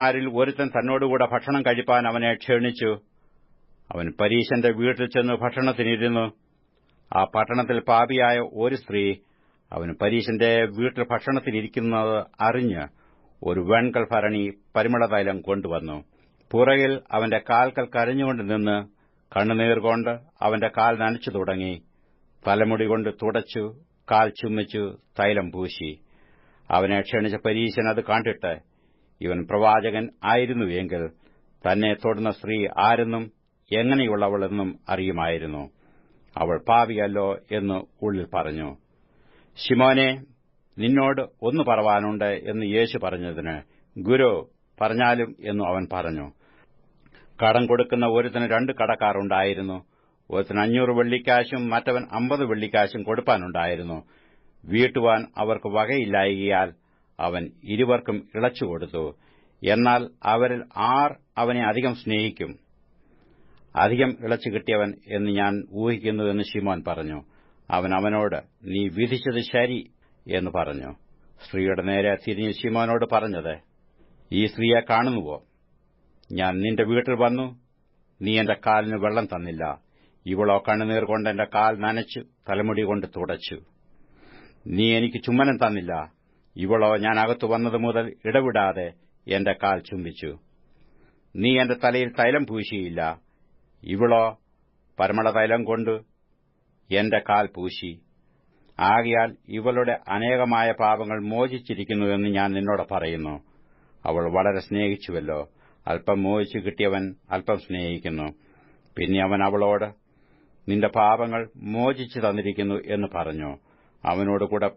ആരിൽ ഒരുത്തൻ തന്നോടുകൂടെ ഭക്ഷണം കഴിപ്പാൻ അവനെ ക്ഷണിച്ചു. അവൻ പരീശന്റെ വീട്ടിൽ ചെന്ന് ഭക്ഷണത്തിനിരുന്നു. ആ പട്ടണത്തിൽ പാപിയായ ഒരു സ്ത്രീ അവൻ പരീശന്റെ വീട്ടിൽ ഭക്ഷണത്തിനിരിക്കുന്നത് അറിഞ്ഞ് ഒരു വെൺകൽ ഭരണി പരിമളതൈലം കൊണ്ടുവന്നു. പുറകിൽ അവന്റെ കാൽക്കൽ കരഞ്ഞുകൊണ്ട് നിന്ന് കണ്ണുനീർകൊണ്ട് അവന്റെ കാൽ നനച്ചു തുടങ്ങി. തലമുടി കൊണ്ട് തുടച്ചു കാൽ ചുമ്മിച്ചു തൈലം പൂശി. അവനെ ക്ഷണിച്ച പരീശൻ അത് കണ്ടിട്ട് ഇവൻ പ്രവാചകൻ ആയിരുന്നുവെങ്കിൽ തന്നെ തൊടുന്ന സ്ത്രീ ആരെന്നും എങ്ങനെയുള്ളവളെന്നും അറിയുമായിരുന്നു. അവൾ പാവിയല്ലോ എന്ന് ഉള്ളിൽ പറഞ്ഞു. ശിമോനെ നിന്നോട് ഒന്ന് പറവാനുണ്ട് എന്ന് യേശു പറഞ്ഞതിന് ഗുരു പറഞ്ഞാലും എന്നു അവൻ പറഞ്ഞു. കടം കൊടുക്കുന്ന ഒരുത്തിന് രണ്ട് കടക്കാർ ഉണ്ടായിരുന്നു. ഒരുത്തിന് അഞ്ഞൂറ് വെള്ളിക്കാശും മറ്റവൻ അമ്പത് വെള്ളിക്കാശും കൊടുപ്പാനുണ്ടായിരുന്നു. വീട്ടുവാൻ അവർക്ക് വകയില്ലായികയാൽ അവൻ ഇരുവർക്കും ഇളച്ചുകൊടുത്തു എന്നാൽ അവരിൽ ആർ അവനെ അധികം സ്നേഹിക്കും? അധികം ഇളച്ചു കിട്ടിയവൻ എന്ന് ഞാൻ ഊഹിക്കുന്നുവെന്ന് ശിമോൻ പറഞ്ഞു. അവൻ അവനോട് നീ വിധിച്ചത് ശരി എന്ന് പറഞ്ഞു. സ്ത്രീയുടെ നേരെ തിരിഞ്ഞ് ശിമോനോട് പറഞ്ഞത് ഈ സ്ത്രീയെ കാണുന്നുവോ? ഞാൻ നിന്റെ വീട്ടിൽ വന്നു. നീ എന്റെ കാലിന് വെള്ളം തന്നില്ല. ഇവളോ കണ്ണുനീർ കൊണ്ട് എന്റെ കാൽ നനച്ചു തലമുടി കൊണ്ട് തുടച്ചു. നീ എനിക്ക് ചുമ്മനം തന്നില്ല. ഇവളോ ഞാൻ അകത്തു വന്നത് മുതൽ ഇടവിടാതെ എന്റെ കാൽ ചുംബിച്ചു. നീ എന്റെ തലയിൽ തൈലം പൂശിയില്ല. ഇവളോ പരമള തൈലം കൊണ്ട് എന്റെ കാൽ പൂശി. ആകയാൽ ഇവളുടെ അനേകമായ പാപങ്ങൾ മോചിച്ചിരിക്കുന്നുവെന്ന് ഞാൻ നിന്നോട് പറയുന്നു. അവൾ വളരെ സ്നേഹിച്ചുവല്ലോ. അല്പം മോചിച്ചു കിട്ടിയവൻ അല്പം സ്നേഹിക്കുന്നു. പിന്നെ അവൻ അവളോട് നിന്റെ പാപങ്ങൾ മോചിച്ചു തന്നിരിക്കുന്നു എന്ന് പറഞ്ഞു. അവനോടുകൂടെ